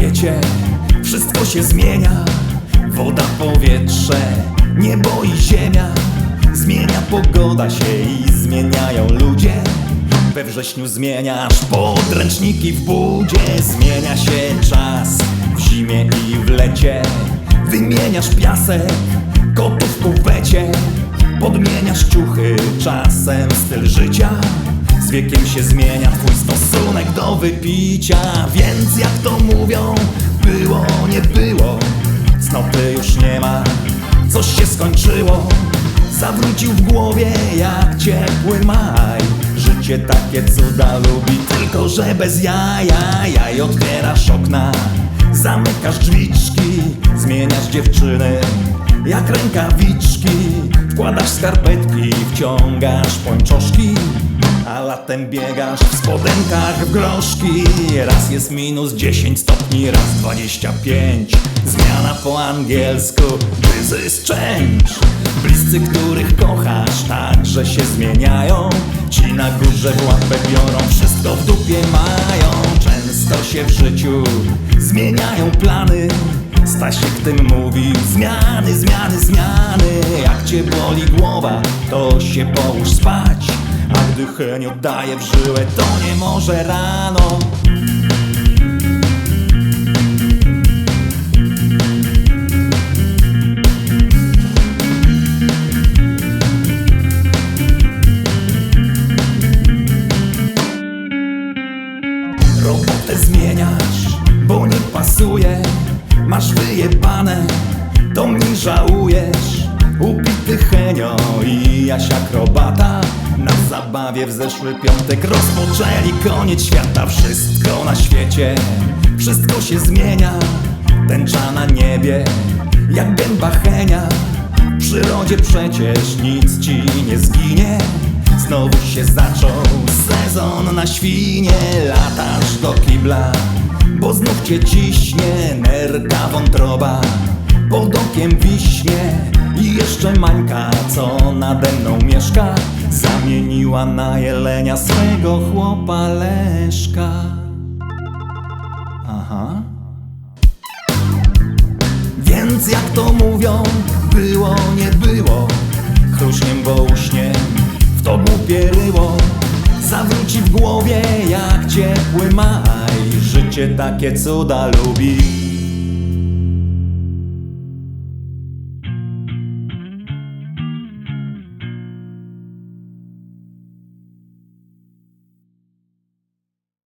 życie Wszystko się zmienia. Woda, powietrze, niebo i ziemia. Zmienia pogoda się i zmieniają ludzie. We wrześniu zmieniasz podręczniki w budzie. Zmienia się czas w zimie i w lecie. Wymieniasz piasek, kotów w kuwecie Podmieniasz ciuchy, czasem styl życia Z wiekiem się zmienia twój stosunek do wypicia. Więc jak to mówią, było, nie było Cnoty już nie ma, coś się skończyło Zawrócił w głowie jak ciepły maj. Życie takie cuda lubi, tylko że bez jaja. Jaj otwierasz okna, zamykasz drzwiczki Zmieniasz dziewczyny jak rękawiczki. Wkładasz skarpetki, wciągasz pończoszki a latem biegasz w spodenkach w groszki. Raz jest minus 10 stopni, raz 25 Zmiana po angielsku, this is change. Bliscy, których kochasz, także się zmieniają. Ci na górze w łapę biorą, wszystko w dupie mają. Często się w życiu zmieniają plany. Stasiek tym mówił Zmiany, zmiany, zmiany. Jak cię boli głowa, to się połóż spać A gdy chęć oddaje w żyłę, to nie może rano. Robotę zmieniasz, bo nie pasuje. Masz wyjebane, to mnie żałujesz. Upity Henio i Jaś akrobata zabawie w zeszły piątek rozpoczęli koniec świata Wszystko na świecie, wszystko się zmienia Tęcza na niebie, jak gęba Henia W przyrodzie przecież nic ci nie zginie. Znowu się zaczął sezon na świnie. Latasz do kibla, bo znów cię ciśnie Nerka wątroba, pod okiem wiśnie I jeszcze Mańka, co nade mną mieszka Zamieniła na jelenia swego chłopa Leszka. Aha. Więc jak to mówią, było, nie było. Chruśniem, bo uśniem, w to głupie ryło. Zawróci w głowie jak ciepły maj. Życie takie cuda lubi